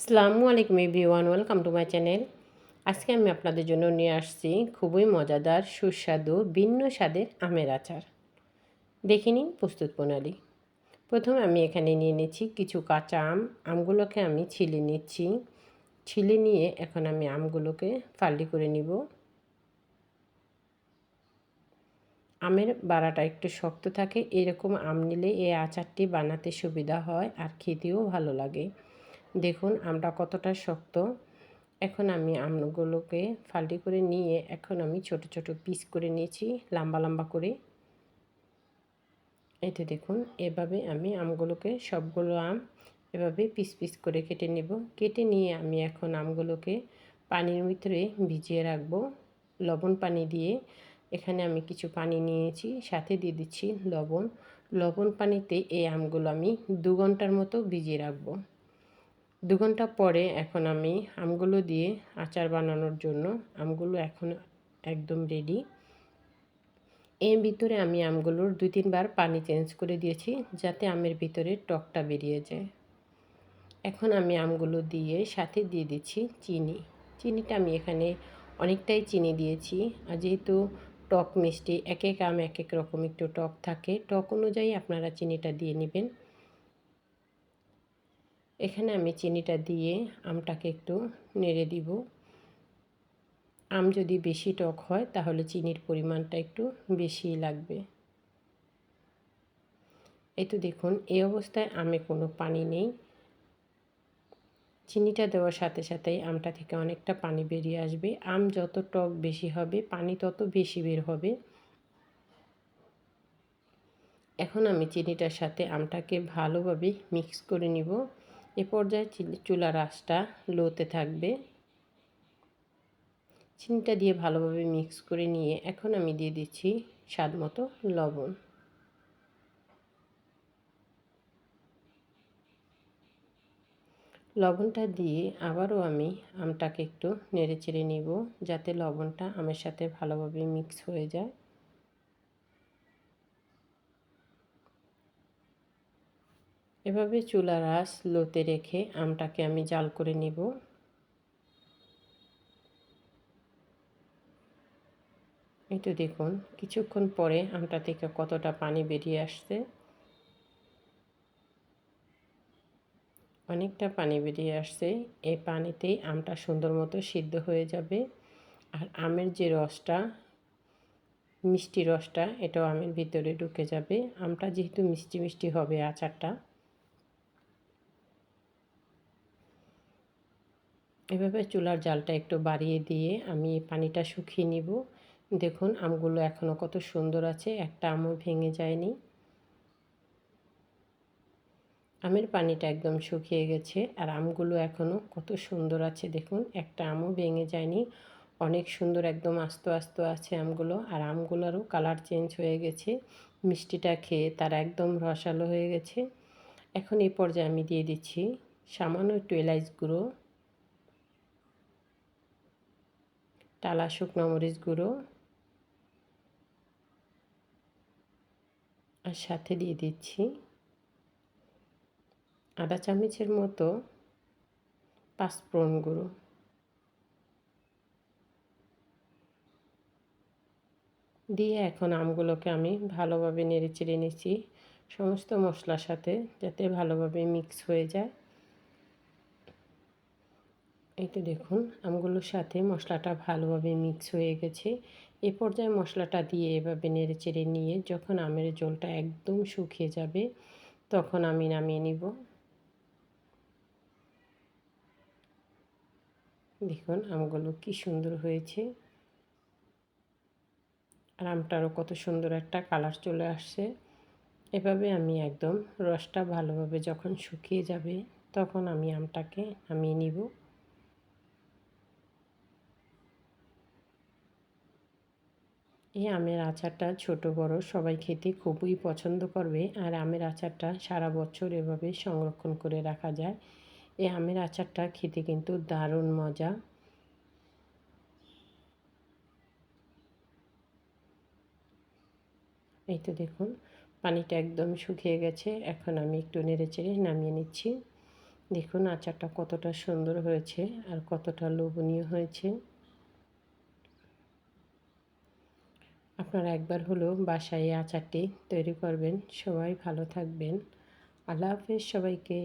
আসসালামু আলাইকুম everyone, welcome to my channel. আজকে আমি আপনাদের জন্য নিয়ে আসছি খুবই মজাদার, সুস্বাদু, ভিন্ন স্বাদের আমের আচার। দেখে নিন প্রস্তুত প্রণালী। প্রথমে আমি এখানে নিয়ে নিচ্ছি কিছু কাঁচা আম। আমগুলোকে আমি ছিলে নিচ্ছি। ছিলে নিয়ে এখন আমি আমগুলোকে ফাল্টি করে নিব। আমের বাড়াটা একটু শক্ত থাকে, এরকম আম নিলে এই আচারটি বানাতে সুবিধা হয় আর খেতেও ভালো লাগে। দেখুন, আমটা কতটা শক্ত। এখন আমি আমগুলোকে ফাল্টি করে নিয়ে এখন আমি ছোট ছোট পিস করে নিয়েছি, লম্বা লম্বা করে। এতে দেখুন, এভাবে আমি আমগুলোকে সবগুলো আম এভাবে পিস পিস করে কেটে নেব। কেটে নিয়ে আমি এখন আমগুলোকে পানির ভিতরে ভিজিয়ে রাখব। লবণ পানি দিয়ে এখানে আমি কিছু পানি নিয়েছি, সাথে দিয়ে দিচ্ছি লবণ। লবণ পানিতে এই আমগুলো আমি দু ঘণ্টার মতো ভিজিয়ে রাখব। দু ঘণ্টা পরে এখন আমি আমগুলো দিয়ে আচার বানানোর জন্য আমগুলো এখন একদম রেডি এর ভিতরে আমি আমগুলোর দুই তিনবার পানি চেঞ্জ করে দিয়েছি যাতে আমের ভিতরে টকটা বেরিয়ে যায়। এখন আমি আমগুলো দিয়ে সাথে দিয়ে দিচ্ছি চিনি। চিনিটা আমি এখানে অনেকটাই চিনি দিয়েছি। আর যেহেতু টক মিষ্টি, এক এক আম এক এক রকম একটু টক থাকে, টক অনুযায়ী আপনারা চিনিটা দিয়ে নেবেন। এখানে আমি চিনিটা দিয়ে আমটাকে একটু নেড়ে দিব। আম যদি বেশি টক হয়, তাহলে চিনির পরিমাণটা একটু বেশি লাগবে। এই তো দেখুন, এই অবস্থায় আমে কোনো পানি নেই। চিনিটা দেওয়ার সাথে সাথেই আমটা থেকে অনেকটা পানি বেরিয়ে আসবে। আম যত টক বেশি হবে, পানি তত বেশি বের হবে। এখন আমি চিনিটার সাথে আমটাকে ভালোভাবে মিক্স করে নিব। এ পর্যায়ে চুলার আঁচটা লোতে থাকবে। চিনিটা দিয়ে ভালোভাবে মিক্স করে নিয়ে এখন আমি দিয়ে দিচ্ছি স্বাদ মতো লবণ। লবণটা দিয়ে আবারও আমি আমটাকে একটু নেড়ে চেড়ে নিব যাতে লবণটা আমের সাথে ভালোভাবে মিক্স হয়ে যায়। এভাবে চুলার আঁচ লোতে রেখে আমটাকে আমি জাল করে নিব। এই দেখুন, কিছুক্ষণ পরে আমটা থেকে কতটা পানি বেরিয়ে আসছে। অনেকটা পানি বেরিয়ে আসছে, এই পানিতেই আমটা সুন্দর মতো সিদ্ধ হয়ে যাবে। আর আমের যে রসটা, মিষ্টি রসটা, এটাও আমের ভিতরে ঢুকে যাবে। আমটা যেহেতু মিষ্টি মিষ্টি হবে আচারটা এভাবে চুলার জালটা একটু বাড়িয়ে দিয়ে আমি পানিটা শুকিয়ে নিব। দেখুন, আমগুলো এখনও কত সুন্দর আছে, একটা আমও ভেঙে যায়নি। আমের পানিটা একদম শুকিয়ে গেছে আর আমগুলো এখনও কত সুন্দর আছে, দেখুন, একটা আমও ভেঙে যায়নি। অনেক সুন্দর একদম আস্ত আস্ত আছে আমগুলো আর আমগুলোরও কালার চেঞ্জ হয়ে গেছে। মিষ্টিটা খেয়ে তার একদম রসালো হয়ে গেছে। এখন এই পর্যায়ে আমি দিয়ে দিচ্ছি সামান্য এলাইচ গুঁড়ো। টালা শুকনো মরিচ গুঁড়ো আর সাথে দিয়ে দিচ্ছি আদা চামচের মতো পাঁচফোড়ন গুঁড়ো। দিয়ে এখন আমগুলোকে আমি ভালোভাবে নেড়ে চেড়ে নিচ্ছি সমস্ত মশলার সাথে যাতে ভালোভাবে মিক্স হয়ে যায়। এই তো দেখুন, আমগুলোর সাথে মশলাটা ভালোভাবে মিক্স হয়ে গেছে। এ পর্যায়ে মশলাটা দিয়ে এভাবে নেড়ে চেড়ে নিয়ে যখন আমের জলটা একদম শুকিয়ে যাবে, তখন আমি নামিয়ে নিব। দেখুন আমগুলো কি সুন্দর হয়েছে। আর আমটারও কত সুন্দর একটা কালার চলে আসছে। এভাবে আমি একদম রসটা ভালোভাবে যখন শুকিয়ে যাবে, তখন আমি আমটাকে নামিয়ে নিব। এই আমের আচারটা ছোট, বড় সবাই খেতে খুবই পছন্দ করবে। আর আমের আচারটা সারা বছর এভাবে সংরক্ষণ করে রাখা যায়। এই আমের আচারটা খেতে কিন্তু দারুণ মজা। এই তো দেখুন, পানিটা একদম শুকিয়ে গেছে। এখন আমি একটু নেড়ে চেড়ে নামিয়ে নিচ্ছি। দেখুন আচারটা কতটা সুন্দর হয়েছে আর কতটা লোভনীয় হয়েছে। আপনারা একবার হলো বাসায় আচারটি তৈরি করবেন। সবাই ভালো থাকবেন। আল্লাহ হাফেজ সবাইকে।